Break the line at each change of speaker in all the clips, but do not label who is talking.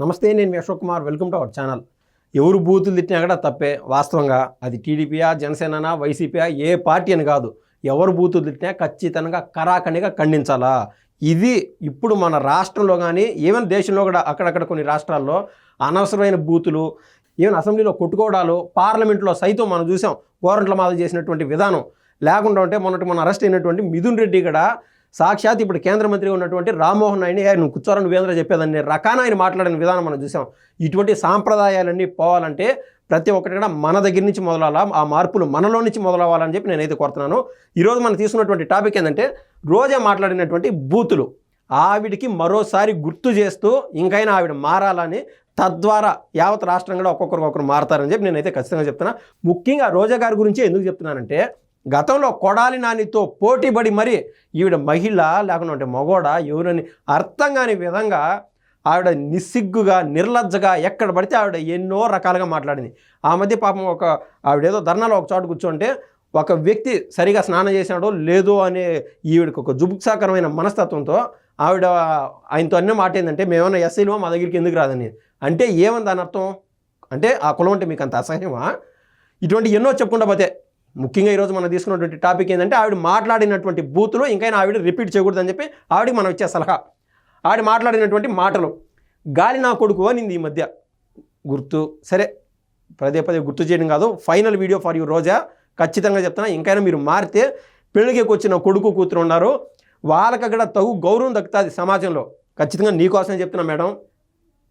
నమస్తే నేను మీ Ashok Kumar. Welcome to our channel. ఎవరు బూతులు తిట్టినా కూడా తప్పే. వాస్తవంగా అది టీడీపీయా జనసేననా వైసీపీయా ఏ పార్టీ అని కాదు. ఎవరు బూతులు తిట్టినా ఖచ్చితంగా కరాఖండిగా ఖండించాలా? ఇది ఇప్పుడు మన రాష్ట్రంలో కానీ ఈవెన్ దేశంలో కూడా అక్కడక్కడ కొన్ని రాష్ట్రాల్లో అనవసరమైన బూతులు ఈవెన్ అసెంబ్లీలో కొట్టుకోవడాలు పార్లమెంట్లో సైతం మనం చూసాం గోరంట్ల మాద చేసినటువంటి విధానం. లేకుండా ఉంటే మొన్నటి మన అరెస్ట్ అయినటువంటి మిథున్ రెడ్డి కూడా సాక్షాత్ ఇప్పుడు కేంద్ర మంత్రిగా ఉన్నటువంటి రామ్మోహన్ నాయుడు "ఏ, నువ్వు కూర్చోరా నువ్వేంద్ర చెప్పేదాన్ని రకాన ఆయన మాట్లాడిన విధానం మనం చూసాం. ఇటువంటి సాంప్రదాయాలన్నీ పోవాలంటే ప్రతి ఒక్కటి కూడా మన దగ్గర నుంచి మొదలవ్వాలా ఆ మార్పులు మనలో నుంచి మొదలవ్వాలని చెప్పి నేనైతే కోరుతున్నాను. ఈరోజు మనం తీసుకున్నటువంటి టాపిక్ ఏంటంటే రోజా మాట్లాడినటువంటి బూతులు. ఆవిడికి మరోసారి గుర్తు చేస్తూ ఇంకైనా ఆవిడ మారాలని తద్వారా యావత్ రాష్ట్రం కూడా ఒక్కొక్కరు ఒక్కరు మారతారని చెప్పి నేనైతే ఖచ్చితంగా చెప్తున్నా. ముఖ్యంగా రోజా గారి గురించి ఎందుకు చెప్తున్నానంటే గతంలో కొడాలి నానితో పోటీపడి మరి ఈవిడ మహిళ లేకుండా మగోడ ఎవరని అర్థం కాని విధంగా ఆవిడ నిస్సిగ్గుగా నిర్లజ్జగా ఎక్కడ పడితే ఆవిడ ఎన్నో రకాలుగా మాట్లాడింది. ఆ మధ్య పాపం ఒక ఆవిడేదో ధర్నాలో ఒక చోట కూర్చుంటే ఒక వ్యక్తి సరిగా స్నానం చేసినాడో లేదో అనే ఈవిడకి ఒక జుబుక్సాకరమైన మనస్తత్వంతో ఆవిడ ఆయనతో అన్నీ మాట ఏంటంటే మేమన్నా ఎస్ఐలో మా దగ్గరికి ఎందుకు రాదని. అంటే ఏమని దాని అర్థం? అంటే ఆ కులం అంటే మీకు అంత అసహ్యమా? ఇటువంటి ఎన్నో చెప్పుకుంటా పోతే ముఖ్యంగా ఈరోజు మనం తీసుకున్నటువంటి టాపిక్ ఏంటంటే ఆవిడ మాట్లాడినటువంటి బూతులు ఇంకైనా ఆవిడ రిపీట్ చేయకూడదని చెప్పి ఆవిడకి మనం ఇచ్చే సలహా. ఆవిడ మాట్లాడినటువంటి మాటలు గాలి నా కొడుకు అనింది ఈ మధ్య. గుర్తు సరే పదే పదే గుర్తు చేయడం కాదు final video for you Roja. ఖచ్చితంగా చెప్తున్నా ఇంకైనా మీరు మారితే పెళ్ళికి వచ్చిన కొడుకు కూతురు ఉన్నారు. వాళ్ళకి అక్కడ తగు గౌరవం దక్కుతుంది సమాజంలో. ఖచ్చితంగా నీకోసమే చెప్తున్నా మేడం.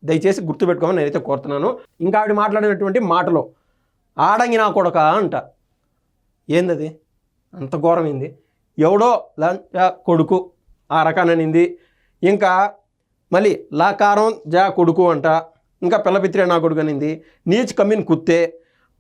దయచేసి గుర్తుపెట్టుకోమని నేనైతే కోరుతున్నాను. ఇంకా ఆవిడ మాట్లాడినటువంటి మాటలు ఆడంగి నా కొడక అంట. ఏందది? అంత ఘోరమైంది. ఎవడో లంచ కొడుకు ఆ రకాననింది ఇంకా మళ్ళీ లాకారం జా కొడుకు అంట ఇంకా పిల్లపిత్రి నా కొడుకు అనింది. నీచ్ కమ్మిన్ కుత్తే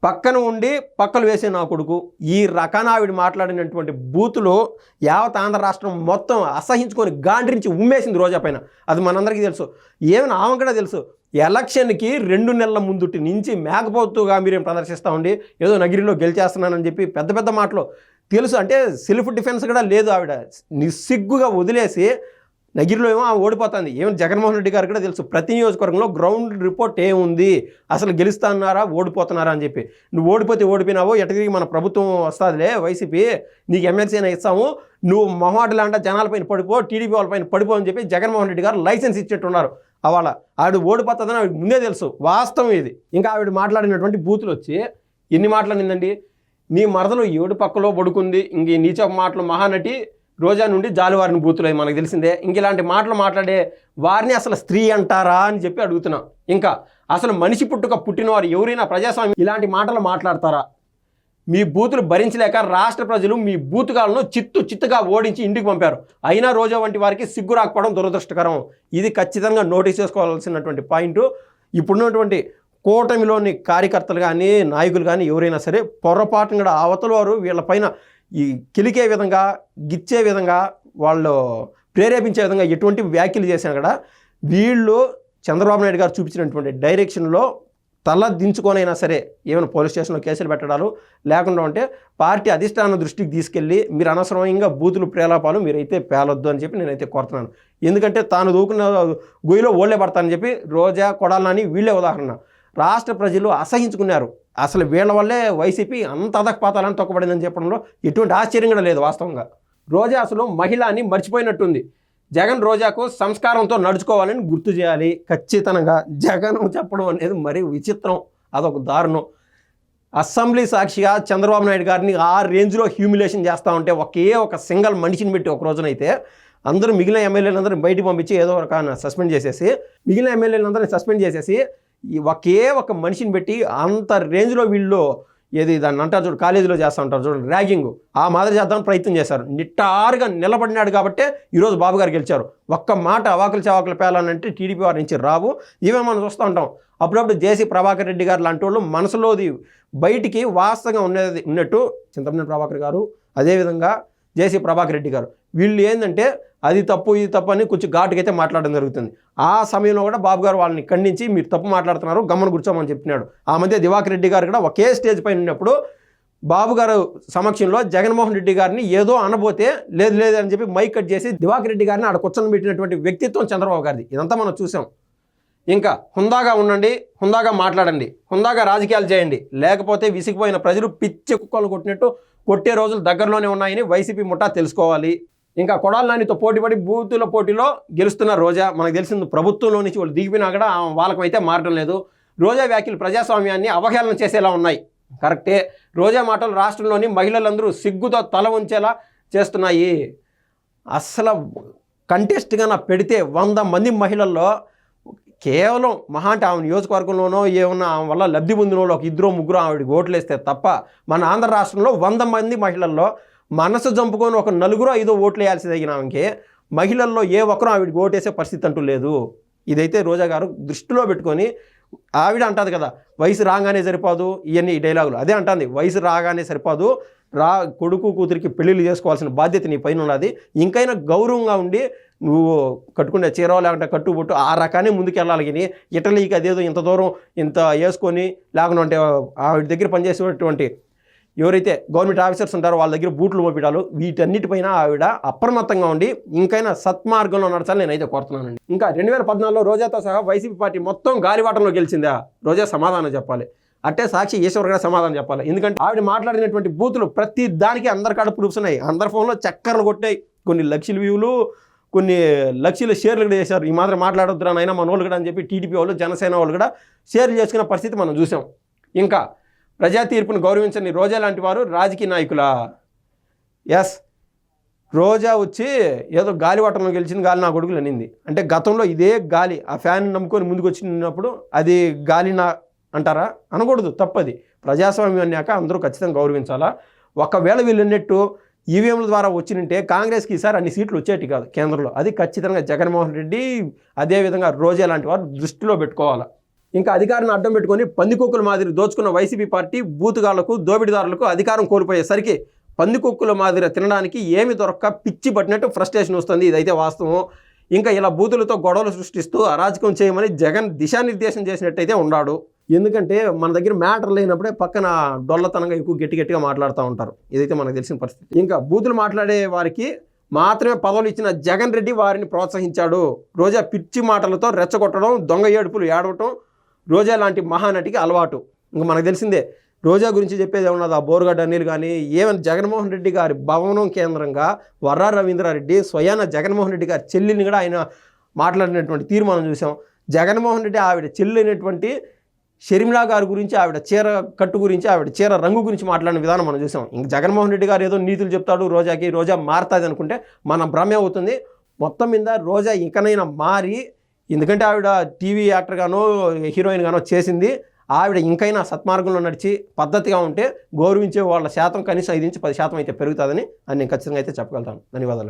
పక్కన ఉండి పక్కలు వేసే నా కొడుకు. ఈ రకాన ఆవిడ మాట్లాడినటువంటి బూతులు యావత్ ఆంధ్ర రాష్ట్రం మొత్తం అసహించుకొని గాండ్రించి ఉమ్మేసింది రోజా పైన. అది మనందరికీ తెలుసు. ఏమైనా ఆమె కూడా తెలుసు. ఎలక్షన్కి రెండు నెలల ముందుటి నుంచి మేకపోతుగా మీరేం ప్రదర్శిస్తూ ఉండి ఏదో నగిరిలో గెలిచేస్తున్నానని చెప్పి పెద్ద పెద్ద మాటలు. తెలుసు అంటే సెల్ఫ్ డిఫెన్స్ కూడా లేదు ఆవిడ. నిస్సిగ్గుగా వదిలేసి నగిరిలో ఏమో ఆమె ఓడిపోతుంది. ఏమో జగన్మోహన్ రెడ్డి గారు కూడా తెలుసు ప్రతి నియోజకవర్గంలో గ్రౌండ్ రిపోర్ట్ ఏముంది? అసలు గెలుస్తున్నారా ఓడిపోతున్నారా అని చెప్పి. నువ్వు ఓడిపోతే ఓడిపోయినావో ఎట తిరిగి మన ప్రభుత్వం వస్తుందిలే వైసీపీ నీకు ఎమ్మెల్సీ అయినా ఇస్తాము నువ్వు మొహమాటలు లాంటి జనాలపైన పడిపో టీడీపీ వాళ్ళపైన పడిపో అని చెప్పి జగన్మోహన్ రెడ్డి గారు లైసెన్స్ ఇచ్చేట్టున్నారు అవాళ ఆవిడ ఓడిపోతుందని ఆవిడ ముందే తెలుసు వాస్తవం ఇది. ఇంకా ఆవిడ మాట్లాడినటువంటి బూతులు వచ్చి ఎన్ని మాట్లాడిందండి నీ మరదలు ఏడు పక్కలో పడుకుంది ఇంక నీచ మాటలు మహానటి రోజా నుండి జాలివారిని బూతులు మనకు తెలిసిందే. ఇంక ఇలాంటి మాటలు మాట్లాడే వారిని అసలు స్త్రీ అంటారా అని చెప్పి అడుగుతున్నా. ఇంకా అసలు మనిషి పుట్టుక పుట్టినవారు ఎవరైనా ప్రజాస్వామ్యం ఇలాంటి మాటలు మాట్లాడతారా? మీ బూతులు భరించలేక రాష్ట్ర ప్రజలు మీ బూతుగాలను చిత్తు చిత్తుగా ఓడించి ఇంటికి పంపారు. అయినా రోజా వంటి వారికి సిగ్గు రాకపోవడం దురదృష్టకరం. ఇది ఖచ్చితంగా నోటీస్ చేసుకోవాల్సినటువంటి పాయింట్. ఇప్పుడున్నటువంటి కూటమిలోని కార్యకర్తలు కానీ నాయకులు కానీ ఎవరైనా సరే పొరపాటున కూడా అవతల వారు వీళ్ళపైన ఈ కిలికే విధంగా గిచ్చే విధంగా వాళ్ళు ప్రేరేపించే విధంగా ఎటువంటి వ్యాఖ్యలు చేసినా కూడా వీళ్ళు చంద్రబాబు నాయుడు గారు చూపించినటువంటి డైరెక్షన్లో తల దించుకొనైనా సరే ఏమైనా పోలీస్ స్టేషన్లో కేసులు పెట్టడాలు లేకుండా ఉంటే పార్టీ అధిష్టాన దృష్టికి తీసుకెళ్ళి మీరు అనవసరంగా బూతులు ప్రేలాపాలు మీరైతే పేలొద్దు అని చెప్పి నేనైతే కోరుతున్నాను. ఎందుకంటే తాను దూకున్న గొయ్యిలో ఓళ్ళే పడతానని చెప్పి రోజా కొడాలని వీళ్ళే ఉదాహరణ. రాష్ట్ర ప్రజలు అసహించుకున్నారు. అసలు వీళ్ళ వల్లే వైసీపీ అంత అదకపాతాలని తొక్కబడిందని చెప్పడంలో ఎటువంటి ఆశ్చర్యం కూడా లేదు వాస్తవంగా. రోజా అసలు మహిళ అని మర్చిపోయినట్టుంది. జగన్ రోజాకు సంస్కారంతో నడుచుకోవాలని గుర్తు చేయాలి. ఖచ్చితంగా జగన్ చెప్పడం అనేది మరీ విచిత్రం. అదొక దారుణం. అసెంబ్లీ సాక్షిగా చంద్రబాబు నాయుడు గారిని ఆ రేంజ్లో హ్యూమిలేషన్ చేస్తూ ఉంటే ఒకే ఒక సింగల్ మనిషిని పెట్టి ఒక రోజునైతే అందరూ మిగిలిన ఎమ్మెల్యేలందరినీ బయటికి పంపించి ఏదో ఒక సస్పెండ్ చేసేసి మిగిలిన ఎమ్మెల్యేలందరినీ సస్పెండ్ చేసేసి ఒకే ఒక మనిషిని పెట్టి అంత రేంజ్లో వీళ్ళు ఏది దాన్ని అంటారు చూడు కాలేజీలో చేస్తూ ఉంటారు చూడండి ర్యాగింగ్. ఆ మాదిరి చేద్దామని ప్రయత్నం చేశారు. నిట్టారుగా నిలబడినాడు కాబట్టి ఈరోజు బాబు గారు గెలిచారు. ఒక్క మాట అవాకులు చవాకులు పేలాలంటే టీడీపీ వారి నుంచి రావు. ఇవే మనం చూస్తూ ఉంటాం. అప్పుడప్పుడు జేసీ ప్రభాకర్ రెడ్డి గారు లాంటి వాళ్ళు మనసులోది బయటికి వాస్తవంగా ఉన్నది ఉన్నట్టు చింతమనేని ప్రభాకర్ గారు అదేవిధంగా జేసీ ప్రభాకర్ రెడ్డి గారు. వీళ్ళు ఏంటంటే అది తప్పు ఇది తప్పు అని కొంచెం ఘాటుకైతే మాట్లాడడం జరుగుతుంది. ఆ సమయంలో కూడా బాబు గారు వాళ్ళని ఖండించి మీరు తప్పు మాట్లాడుతున్నారు గమ్మను కూర్చోమని చెప్పినాడు. ఆ మధ్య దివాకర్ రెడ్డి గారు కూడా ఒకే స్టేజ్ పైన ఉన్నప్పుడు బాబు గారు సమక్షంలో జగన్మోహన్ రెడ్డి గారిని ఏదో అనబోతే లేదు లేదు అని చెప్పి మైక్ కట్ చేసి దివాకర్ రెడ్డి గారిని ఆడ కూర్చొని పెట్టినటువంటి వ్యక్తిత్వం చంద్రబాబు గారిది. ఇదంతా మనం చూసాం. ఇంకా హుందాగా ఉండండి హుందాగా మాట్లాడండి హుందాగా రాజకీయాలు చేయండి. లేకపోతే విసిగిపోయిన ప్రజలు పిచ్చి కుక్కలు కొట్టినట్టు కొట్టే రోజులు దగ్గరలోనే ఉన్నాయని వైసీపీ ముఠా తెలుసుకోవాలి. ఇంకా కొడాల నానితో పోటీపడి బూతుల పోటీలో గెలుస్తున్న రోజా మనకు తెలిసింది ప్రభుత్వంలో నుంచి వాళ్ళు దిగిపోయినా కూడా వాళ్ళకు అయితే మారడం లేదు. రోజా వ్యాఖ్యలు ప్రజాస్వామ్యాన్ని అవహేళన చేసేలా ఉన్నాయి. కరెక్టే. రోజా మాటలు రాష్ట్రంలోని మహిళలందరూ సిగ్గుతో తల ఉంచేలా చేస్తున్నాయి. అసలు కంటెస్ట్గా నా పెడితే వంద మంది మహిళల్లో కేవలం మహా అంటే ఆమె నియోజకవర్గంలోనో ఏమన్నా ఆమె వల్ల లబ్ధి పొందిన వాళ్ళు ఒక ఇద్దరు ముగ్గురు ఆవిడకి ఓట్లేస్తే తప్ప మన ఆంధ్ర రాష్ట్రంలో వంద మంది మహిళల్లో మనసు చంపుకొని ఒక నలుగురు ఐదో ఓట్లు వేయాల్సి తగిన ఆమెకి మహిళల్లో ఏ ఒక్కరూ ఆవిడకి ఓటేసే పరిస్థితి అంటూ లేదు. ఇదైతే రోజా గారు దృష్టిలో పెట్టుకొని ఆవిడ అంటుంది కదా వయసు రాగానే సరిపోదు ఇవన్నీ డైలాగులు. అదే అంటుంది వయసు రాగానే సరిపోదు రా కొడుకు కూతురికి పెళ్ళిళ్ళు చేసుకోవాల్సిన బాధ్యత నీ పైన ఉన్నది. ఇంకైనా గౌరవంగా ఉండి నువ్వు కట్టుకునే చీర లేకుంటే కట్టుబొట్టు ఆ రకాన్ని ముందుకెళ్ళాలి కానీ ఇటలీకి అదేదో ఇంత దూరం ఇంత వేసుకొని లేకుండా ఉంటే ఆవిడ దగ్గర పనిచేసేటువంటి ఎవరైతే గవర్నమెంట్ ఆఫీసర్స్ ఉంటారో వాళ్ళ దగ్గర బూట్లు మోపిడాలు వీటన్నిటిపైన ఆవిడ అప్రమత్తంగా ఉండి ఇంకైనా సత్మార్గంలో నడచాలని నేనైతే కోరుతున్నానండి. ఇంకా రెండు వేల పద్నాలుగులో రోజాతో సహా వైసీపీ పార్టీ మొత్తం గాలివాటంలో గెలిచిందా? రోజా సమాధానం చెప్పాలి. అట్టే సాక్షి ఈశ్వర్ గారు సమాధానం చెప్పాలి. ఎందుకంటే ఆవిడ మాట్లాడినటువంటి బూతులు ప్రతి దానికి అందరికాడ ప్రూఫ్స్ ఉన్నాయి. అందరి ఫోన్లో చక్కర్లు కొట్టాయి. కొన్ని లక్షల వ్యూలు కొన్ని లక్షల షేర్లు కూడా చేశారు. ఈ మాత్రం మాట్లాడొద్దురా నాయన మన వాళ్ళు కూడా అని చెప్పి టీడీపీ వాళ్ళు జనసేన వాళ్ళు కూడా షేర్లు చేసుకున్న పరిస్థితి మనం చూసాం. ఇంకా ప్రజా తీర్పును గౌరవించని రోజా లాంటి వారు రాజకీయ నాయకుల? ఎస్ రోజా వచ్చి ఏదో గాలివాటంలో గెలిచిన గాలి నా కొడుకులు అనింది. అంటే గతంలో ఇదే గాలి ఆ ఫ్యాన్ నమ్ముకొని ముందుకు వచ్చినప్పుడు అది గాలి నా అంటారా? అనకూడదు తప్పది. ప్రజాస్వామ్యం అన్నాక అందరూ ఖచ్చితంగా గౌరవించాలా? ఒకవేళ వీళ్ళున్నట్టు ఈవీఎంల ద్వారా వచ్చినంటే కాంగ్రెస్కి ఈసారి అన్ని సీట్లు వచ్చేటి కాదు కేంద్రంలో. అది ఖచ్చితంగా జగన్మోహన్ రెడ్డి అదేవిధంగా రోజా లాంటి వారు దృష్టిలో పెట్టుకోవాలి. ఇంకా అధికారాన్ని అడ్డం పెట్టుకొని పందికొక్కుల మాదిరి దోచుకున్న వైసీపీ పార్టీ బూతుగాళ్ళకు దోపిడీదారులకు అధికారం కోల్పోయేసరికి పందికొక్కుల మాదిరి తినడానికి ఏమి దొరక్క పిచ్చి పట్టినట్టు ఫ్రస్ట్రేషన్ వస్తుంది. ఇదైతే వాస్తవం ఇంకా ఇలా బూతులతో గొడవలు సృష్టిస్తూ అరాజకం చేయమని జగన్ దిశానిర్దేశం చేసినట్టయితే ఉన్నాడు. ఎందుకంటే మన దగ్గర మ్యాటర్ లేనప్పుడే పక్కన డొల్లతనంగా ఎక్కువ గట్టి గట్టిగా మాట్లాడుతూ ఉంటారు. ఇదైతే మనకు తెలిసిన పరిస్థితి. ఇంకా బూతులు మాట్లాడే వారికి మాత్రమే పదవులు ఇచ్చిన జగన్ రెడ్డి వారిని ప్రోత్సహించాడు. రోజా పిచ్చి మాటలతో రెచ్చగొట్టడం దొంగ ఏడుపులు ఏడవటం రోజా లాంటి మహానటికి అలవాటు. ఇంకా మనకు తెలిసిందే రోజా గురించి చెప్పేది ఏమన్నది ఆ బోరుగడ్డ అనిల్ కానీ ఏమైనా జగన్మోహన్ రెడ్డి గారి భవనం కేంద్రంగా వర్రా రవీంద్రారెడ్డి స్వయాన జగన్మోహన్ రెడ్డి గారి చెల్లిని కూడా ఆయన మాట్లాడినటువంటి తీర్మానం చూసాం. జగన్మోహన్ రెడ్డి ఆవిడ చెల్లి అయినటువంటి షర్మిలా గారి గురించి ఆవిడ చీర కట్టు గురించి ఆవిడ చీర రంగు గురించి మాట్లాడిన విధానం మనం చూసాం. ఇంక జగన్మోహన్ రెడ్డి గారు ఏదో నీతులు చెప్తాడు రోజాకి రోజా మారుతుంది అనుకుంటే మన భ్రమే అవుతుంది. మొత్తం మీద రోజా ఇంకనైనా మారి ఎందుకంటే ఆవిడ టీవీ యాక్టర్గానో హీరోయిన్ గానో చేసింది. ఆవిడ ఇంకైనా సత్మార్గంలో నడిచి పద్ధతిగా ఉంటే గౌరవించే వాళ్ళ శాతం కనీసం ఐదు నుంచి పది శాతం అయితే పెరుగుతుందని అని నేను ఖచ్చితంగా అయితే చెప్పగలుగుతాను. ధన్యవాదాలు.